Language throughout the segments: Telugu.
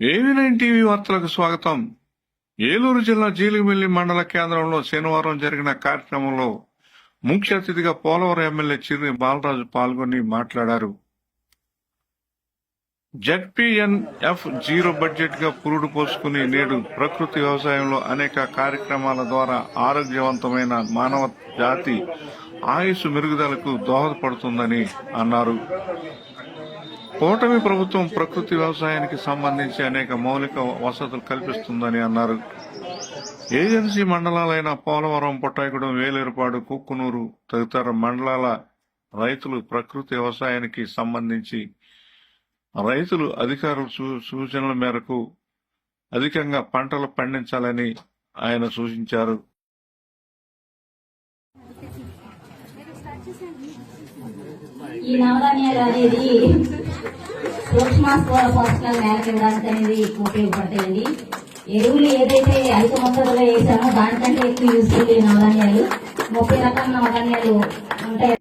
ఏవి నైన్ టీవీ వార్తలకు స్వాగతం? ఏలూరు జిల్లా జీలిమిల్లి మండల కేంద్రంలో శనివారం జరిగిన కార్యక్రమంలో ముఖ్య అతిథిగా పోలవరం ఎమ్మెల్యే చిర్రి బాలరాజు పాల్గొని మాట్లాడారు. జడ్పీఎన్ఎఫ్ జీరో బడ్జెట్గా పురుడు పోసుకుని నేడు ప్రకృతి వ్యవసాయంలో అనేక కార్యక్రమాల ద్వారా ఆరోగ్యవంతమైన మానవ జాతి ఆయుసు మెరుగుదలకు దోహదపడుతుందని అన్నారు. కూటమి ప్రభుత్వం ప్రకృతి వ్యవసాయానికి సంబంధించి అనేక మౌలిక వసతులు కల్పిస్తుందని అన్నారు. ఏజెన్సీ మండలాలైన పోలవరం పొట్టాయిగూడెం వేలేరుపాడు కుక్కునూరు తదితర మండలాల రైతులు ప్రకృతి వ్యవసాయానికి సంబంధించి రైతులు అధికారుల సూ- సూచనల మేరకు అధికంగా పంటలు పండించాలని ఆయన సూచించారు. ఈ నవధాన్యాలు అనేది సూక్ష్మ స్థూల పోషకాలు నేలకు ఇవ్వడానికి అనేది ఎక్కువ ఉపయోగపడతాయండి. ఎరువులు ఏదైతే అధిక మొత్తంలో వేసామో దానికంటే ఎక్కువ యూస్ఫుల్ ఈ నవధాన్యాలు ముప్పై రకాల నవధాన్యాలు ఉంటాయి.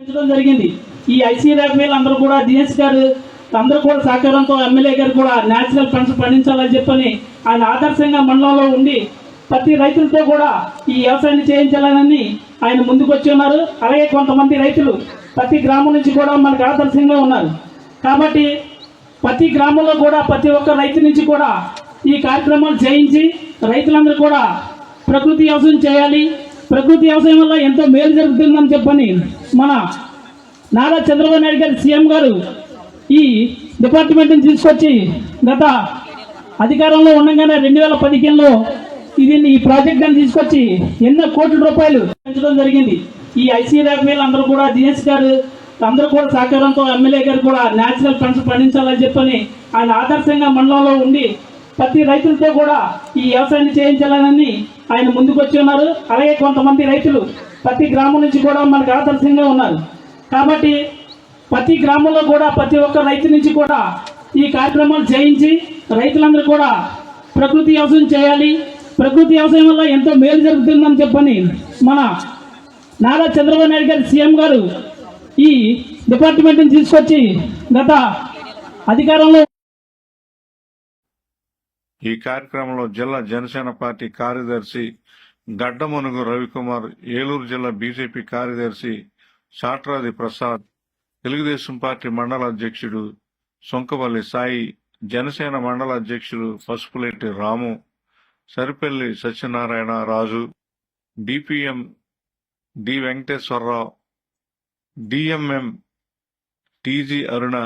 పెంచడం జరిగింది. ఈ ఐసీఆర్ఎఫ్ఎల్ అందరూ కూడా డిఎస్ గారు అందరూ కూడా సహకారంతో ఎమ్మెల్యే గారు కూడా న్యాచురల్ ఫండ్స్ పండించాలని చెప్పని ఆయన ఆదర్శంగా మండలంలో ఉండి ప్రతి రైతులతో కూడా ఈ వ్యవసాయాన్ని చేయించాలని ఆయన ముందుకు వచ్చి ఉన్నారు. అలాగే కొంతమంది రైతులు ప్రతి గ్రామం నుంచి కూడా మనకు ఆదర్శంగా ఉన్నారు. కాబట్టి ప్రతి గ్రామంలో కూడా ప్రతి ఒక్క రైతు నుంచి కూడా ఈ కార్యక్రమాలు చేయించి రైతులందరూ కూడా ప్రకృతి వ్యవసాయం చేయాలి. ప్రకృతి వ్యవసాయం వల్ల ఎంతో మేలు జరుగుతుందని చెప్పని మన నారా చంద్రబాబు నాయుడు గారు సీఎం గారు ఈ డిపార్ట్మెంట్ని తీసుకొచ్చి గత అధికారంలో ఉండగానే రెండు వేల పదిహేనులో దీన్ని ఈ ప్రాజెక్ట్ అని తీసుకొచ్చి ఎన్నో కోట్ల రూపాయలు పెంచడం జరిగింది. ఈ ఐసీఆర్ఎఫ్ఎల్ అందరూ కూడా జిఎస్ గారు అందరూ కూడా సహకారంతో ఎమ్మెల్యే గారు కూడా న్యాచురల్ ఫండ్స్ పండించాలని చెప్పని ఆయన ఆదర్శంగా మండలంలో ఉండి ప్రతి రైతులతో కూడా ఈ వ్యవసాయాన్ని చేయించాలని ఆయన ముందుకు వచ్చి ఉన్నారు. అలాగే కొంతమంది రైతులు ప్రతి గ్రామం నుంచి కూడా మనకు ఆదర్శంగా ఉన్నారు. కాబట్టి ప్రతి గ్రామంలో కూడా ప్రతి ఒక్క రైతు నుంచి కూడా ఈ కార్యక్రమాలు చేయించి రైతులందరూ కూడా ప్రకృతి వ్యవసాయం చేయాలి. ప్రకృతి వ్యవసాయం వల్ల ఎంతో మేలు జరుగుతుందని చెప్పని మన నారా చంద్రబాబు నాయుడు గారు సీఎం గారు ఈ డిపార్ట్మెంట్ని తీసుకొచ్చి గత అధికారంలో ఈ కార్యక్రమంలో జిల్లా జనసేన పార్టీ కార్యదర్శి గడ్డమనుగు రవికుమార్ ఏలూరు జిల్లా బీజేపీ కార్యదర్శి చాట్రాది ప్రసాద్ తెలుగుదేశం పార్టీ మండల అధ్యక్షుడు సొంకవల్లి సాయి జనసేన మండల అధ్యక్షుడు Pasupuletti Ramu Saripalli Satyanarayana Raju DPM D Venkateswara Rao DMM TG Aruna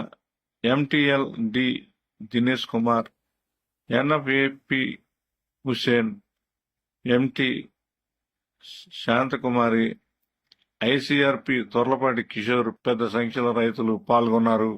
MTL D Dinesh Kumar NFAP Husain MT Shantakumari ICRP Torlapati Kishore పెద్ద సంఖ్యలో రైతులు పాల్గొన్నారు.